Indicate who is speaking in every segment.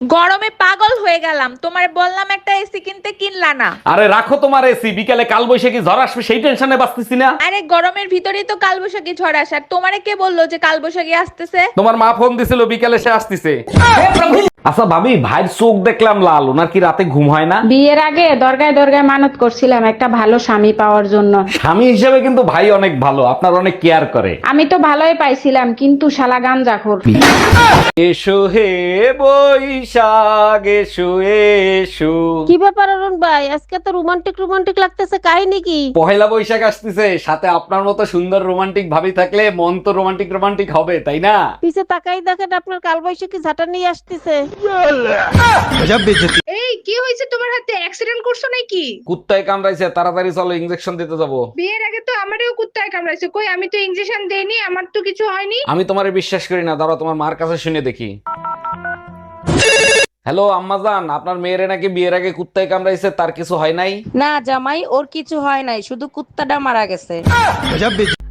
Speaker 1: গরমে পাগল হয়ে গেলাম। তোমার বললাম একটা এসি কিনতে কিনলা না।
Speaker 2: আরে রাখো তোমার এসি বিকালে কাল বৈশাখী ঝড় আসবে সেই টেনশনে বাঁচতেছি না।
Speaker 1: আরে গরমের ভিতরেই তো কালবৈশাখী ঝড় আসার। তোমারে কে বলল যে কালবৈশাখী আসতেছে?
Speaker 2: তোমার মা ফোন দিছিল বিকালে সে আসতেছে। আচ্ছা ভাবি ভাইয়ের চোখ দেখলাম লাল ওনার কি রাতে ঘুম হয় না?
Speaker 3: বিয়ের আগে দরগায় দরগায় মানত করছিলাম একটা ভালো স্বামী পাওয়ার জন্য।
Speaker 2: স্বামী হিসেবে কিন্তু ভাই অনেক ভালো আপনার অনেক কেয়ার করে।
Speaker 3: আমি তো ভালোই পাইছিলাম কিন্তু শালা গাঞ্জাখোর।
Speaker 2: এসো হে বৈশাখ এসো এসো।
Speaker 4: কি ব্যাপার অরুণ ভাই? আজকে তো রোমান্টিক রোমান্টিক লাগতেছে কাহিনী কি?
Speaker 2: পহেলা বৈশাখ আসতেছে সাথে আপনার মতো সুন্দর রোমান্টিক ভাবি থাকলে মন তো রোমান্টিক রোমান্টিক হবে তাই না?
Speaker 4: পিছে তাকাই দেখেন আপনার কালবৈশাখী ঝাঁটা নিয়ে আসতেছে।
Speaker 5: এই কি হয়েছে তোমার হাতে? অ্যাক্সিডেন্ট করছ নাকি?
Speaker 2: কুত্তায় কামড়াইছে তাড়াতাড়ি চলো ইঞ্জেকশন দিতে যাব।
Speaker 5: বিয়ের আগে তো আমারও কুত্তায় কামড়াইছে। কই আমি তো ইনজেকশন দেইনি আমার তো কিছু হয়নি।
Speaker 2: আমি তোমারে বিশ্বাস করি না দাঁড়াও তোমার মার কাছে শুনে দেখি। হ্যালো আম্মাজান আপনার মেয়েরে নাকি বিয়ের আগে কুত্তায় কামড়াইছে তার কিছু হয় নাই?
Speaker 6: না জামাই ওর কিছু হয় নাই শুধু কুত্তাটা মারা গেছে।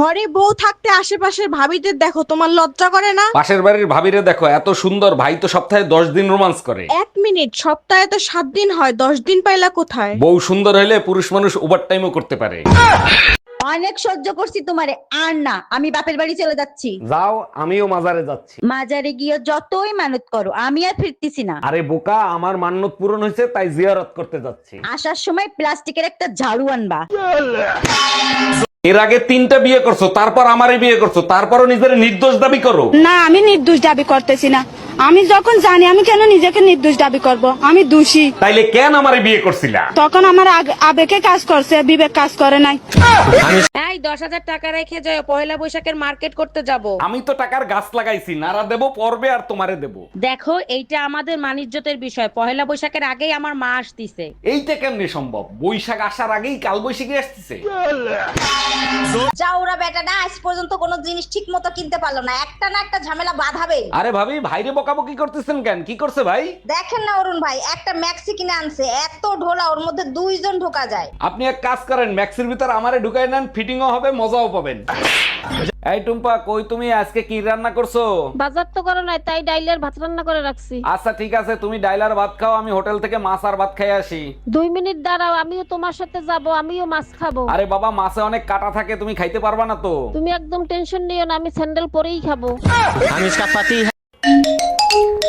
Speaker 7: ঘরে বউ থাকতে আশেপাশের ভাবিদের দেখো তোমার লজ্জা করে না?
Speaker 2: পাশের বাড়ির ভাবিরে দেখো এত সুন্দর ভাই তো সপ্তাহে দশ দিন রোমান্স করে।
Speaker 7: এক মিনিট সপ্তাহে তো সাত দিন হয় দশ দিন পাইলা কোথায়?
Speaker 2: বউ সুন্দর হলে পুরুষ মানুষ ওভার টাইমও করতে পারে।
Speaker 8: অনেক সহ্য করছি তোমারে আর না আমি বাপের বাড়ি চলে যাচ্ছি।
Speaker 2: যাও আমিও মাজারে যাচ্ছি।
Speaker 8: মাজারে গিয়ে যতই মানত করো আমি আর ফিরতেছি না।
Speaker 2: আরে বোকা আমার মান্যত পূরণ হয়েছে তাই জিয়ারত করতে যাচ্ছি।
Speaker 8: আসার সময় প্লাস্টিকের একটা ঝাড়ু আনবা।
Speaker 2: এর আগে তিনটা বিয়ে করছ, তারপর আমারই বিয়ে করছ, তারপরও নিজের নির্দোষ দাবি করো।
Speaker 9: না, আমি নির্দোষ দাবি করতেছি না। আমি যখন জানি আমি কেন নিজেকে নির্দোষ দাবি করব? আমি দোষী।
Speaker 2: তাইলে কেন আমারে বিয়ে করছিলা?
Speaker 9: তখন আমার আগ- আবেগে কাজ করছে বিবেক কাজ করে নাই।
Speaker 6: এই দশ হাজার টাকা রেখে যাও পয়লা বৈশাখের মার্কেট করতে যাব।
Speaker 2: আমি তো টাকার গাছ লাগাইছি নারা দেবো পর্বে আর তোমারে দেবো।
Speaker 6: দেখো এইটা আমাদের মানিজ্যতের বিষয়। পয়লা বৈশাখের আগেই আমার মা আসতিছে।
Speaker 2: এইটা কেমনে সম্ভব? বৈশাখ আসার আগেই কাল বৈশাখী আসতেছে
Speaker 8: যাওরা বেটাটা আজ পর্যন্ত কোনো জিনিস ঠিক মতো কিনতে পারল না। একটা না একটা ঝামেলা বাঁধাবে।
Speaker 2: আরে ভাবি ভাইরে বকাবকি করতেছেন কেন? কি করছে ভাই?
Speaker 8: দেখেন না অরুণ ভাই একটা ম্যাক্সি কিনে আনছে এত ঢোলা ওর মধ্যে দুইজন ঢোকা যায়।
Speaker 2: আপনি এক কাজ করেন ম্যাক্সির ভিতর আমারে ঢুকাই নেন ফিটিংও হবে মজাও পাবেন। এই টুম্পা কই তুমি? আজকে কি রান্না করছ?
Speaker 4: বাজার তো করো নাই তাই ডাইলের ভাত রান্না করে রাখছি।
Speaker 2: আচ্ছা ঠিক আছে তুমি ডাইলার ভাত খাও আমি হোটেল থেকে মাছ আর ভাত খাই আসি।
Speaker 4: দুই মিনিট দাঁড়াও আমিও তোমার সাথে যাব আমিও মাছ খাব।
Speaker 2: আরে বাবা মাছে অনেক কাটা থাকে তুমি খাইতে পারবা না তো।
Speaker 4: তুমি একদম টেনশন নিও না আমি স্যান্ডেল পরেই খাব।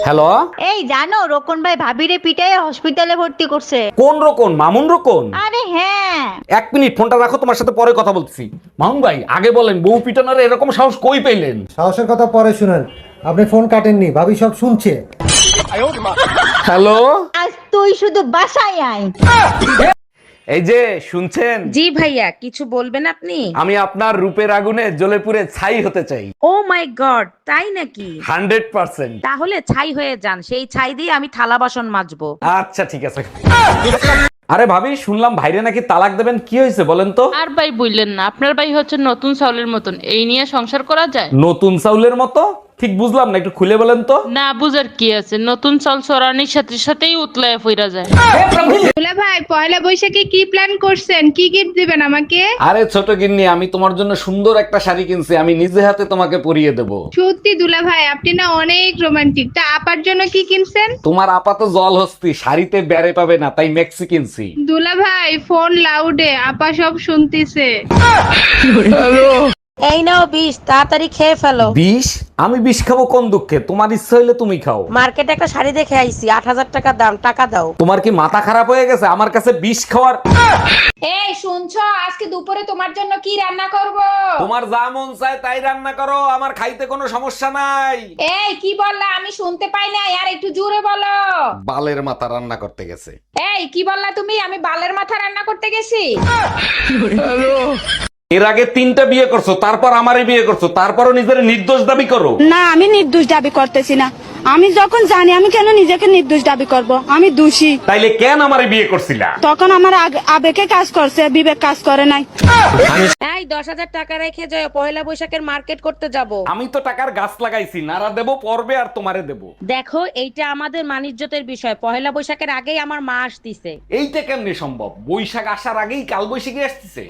Speaker 2: হ্যালো
Speaker 8: এই জানো রোকন ভাই ভাবিরে পিটাই হসপিটালে ভর্তি করছে।
Speaker 2: কোন রকম মামুন রকম
Speaker 8: আরে হ্যাঁ।
Speaker 2: এক মিনিট ফোনটা রাখো তোমার সাথে পরে কথা বলছি মামুন ভাই আগে বলেন বউ পিটানোর এরকম সাহস কই পেলেন?
Speaker 10: সাহসের কথা পরে শুনেন। আপনি ফোন কাটেননি ভাবি সব শুনছে।
Speaker 2: হ্যালো
Speaker 8: আজ তুই শুধু বাসায় আয়।
Speaker 2: এই যে শুনছেন?
Speaker 6: জি ভাইয়া কিছু বলবেন আপনি?
Speaker 2: আমি আপনার রূপের আগুনে জ্বলে পুড়ে ছাই হতে চাই।
Speaker 6: ও মাই গড তাই নাকি?
Speaker 2: Hundred percent.
Speaker 6: তাহলে ছাই হয়ে যান সেই ছাই দিয়ে আমি থালা বাসন মাজবো।
Speaker 2: আচ্ছা ঠিক আছে। আরে ভাবি শুনলাম ভাইরে নাকি তালাক দেবেন। কি হয়েছে বলেন তো?
Speaker 11: আর ভাই বললেন না আপনার ভাই হচ্ছে নতুন চাউলের মতন। এই নিয়ে সংসার করা যায়?
Speaker 2: নতুন চাউলের মতো? ঠিক বুঝলাম না একটু খুলে বলেন তো।
Speaker 11: না বুঝার কি আছে? নতুন চাল চড়ানির সাথে সাথেই উতলায় ফিরা যায়।
Speaker 5: দুলা ভাই পয়লা বৈশাখে কি প্ল্যান করছেন? কি গিফট দিবেন আমাকে?
Speaker 2: আরে ছোট গিন্নি আমি তোমার জন্য সুন্দর একটা শাড়ি কিনছি আমি নিজে হাতে তোমাকে পরিয়ে দেব।
Speaker 5: সত্যি দুলা ভাই আপনি না অনেক রোমান্টিক তা আপার জন্য কি কিনছেন?
Speaker 2: তোমার আপাত জল হস্তি শাড়িতে বেড়ে পাবে না তাই মেক্সি কিনছি।
Speaker 5: দুলা ভাই ফোন লাউডে আপা সব শুনতিছে।
Speaker 6: এই নাও বিষ তাড়াতাড়ি খেয়ে ফেলো।
Speaker 2: বিষ? আমি বিষ খাব কোন দুঃখে? তোমার ইচ্ছা হইলে তুমি খাও।
Speaker 6: মার্কেটে একটা শাড়ি দেখে আইছি আট হাজার টাকা দাম টাকা দাও।
Speaker 2: তোমার কি মাথা খারাপ হয়ে গেছে? আমার কাছে বিষ খাওয়ার
Speaker 1: এই শুনছো? আজকে দুপুরে তোমার জন্য কি রান্না করব?
Speaker 2: তোমার যা মন চায় তাই রান্না করো আমার খাইতে কোনো সমস্যা নাই।
Speaker 1: এই কি বললা? আমি শুনতে পাই না আর একটু জোরে বলো।
Speaker 2: বালের মাথা রান্না করতে গেছে।
Speaker 1: এই কি বললা তুমি? আমি বালের মাথা রান্না করতে গেছি।
Speaker 2: এর আগে তিনটা বিয়ে করছ, তারপর আমারে বিয়ে করছ, তারপরও নিজের নির্দোষ দাবি করো।
Speaker 9: না, আমি নির্দোষ দাবি করতেছি না। আমি যখন জানি আমি কেন নিজেকে নির্দোষ দাবি করব? আমি দোষী।
Speaker 2: তাইলে কেন আমারে বিয়ে করছিলা?
Speaker 9: তখন আমার আগ- আবেগে কাজ করছে বিবেক কাজ করে নাই।
Speaker 6: এই দশ হাজার টাকা রেখে যায় পয়লা বৈশাখের মার্কেট করতে যাব।
Speaker 2: আমি তো টাকার গাছ লাগাইছি নারা দেবো পর্বে আর তোমারে দেবো।
Speaker 6: দেখো এইটা আমাদের মানিজ্যতের বিষয়। পয়লা বৈশাখের আগেই আমার মা আসতিছে।
Speaker 2: এইটা কেমনে সম্ভব? বৈশাখ আসার আগেই কাল বৈশাখী আসতেছে?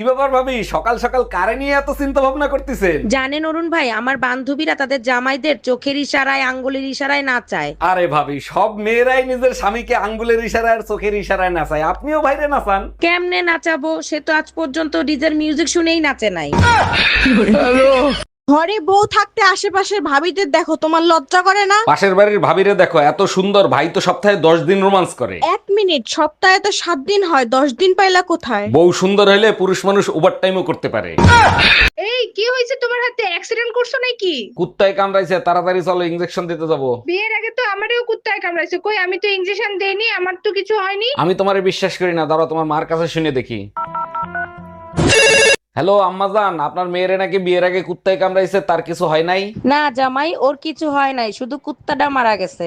Speaker 2: কি ব্যাপার ভাবি? সকাল সকাল কারে নিয়ে এত চিন্তা ভাবনা করতেছেন?
Speaker 6: জানেন অরুণ ভাই আমার বান্ধবীরা তাদের জামাইদের চোখের ইশারায় আঙ্গুলের ইশারায় নাচায়।
Speaker 2: আরে ভাবি সব মেয়েরাই নিজের স্বামীকে আঙ্গুলের ইশারায় আর চোখের ইশারায় নাচায়। আপনিও বাইরে নাচান?
Speaker 6: কেমনে নাচাবো? সে তো আজ পর্যন্ত ডিজের মিউজিক শুনেই নাচে নাই।
Speaker 7: ঘরে বউ থাকতে আশেপাশের ভাবিদের দেখো তোমার লজ্জা করে না?
Speaker 2: পাশের বাড়ির ভাবিরে দেখো এত সুন্দর ভাই তো সপ্তাহে দশ দিন রোমান্স করে।
Speaker 7: এক মিনিট সপ্তাহে তো সাত দিন হয় দশ দিন পাইলা কোথায়?
Speaker 2: বউ সুন্দর হলে পুরুষ মানুষ ওভার টাইমও করতে পারে।
Speaker 5: এই কি হয়েছে তোমার হাতে? অ্যাক্সিডেন্ট করছ নাকি?
Speaker 2: কুত্তায় কামড়াইছে তাড়াতাড়ি চলো ইঞ্জেকশন দিতে যাব।
Speaker 5: বিয়ের আগে তো আমারও কুত্তায় কামড়াইছে। কই আমি তো ইনজেকশন দেইনি আমার তো কিছু হয়নি।
Speaker 2: আমি তোমারে বিশ্বাস করি না দাঁড়াও তোমার মার কাছে শুনে দেখি। হ্যালো আম্মাজান আপনার মেয়েরে নাকি বিয়ের আগে কুত্তায় কামড়াইছে, তার কিছু হয় নাই?
Speaker 6: না, জামাই, ওর কিছু হয় নাই, শুধু কুত্তাটা মারা গেছে।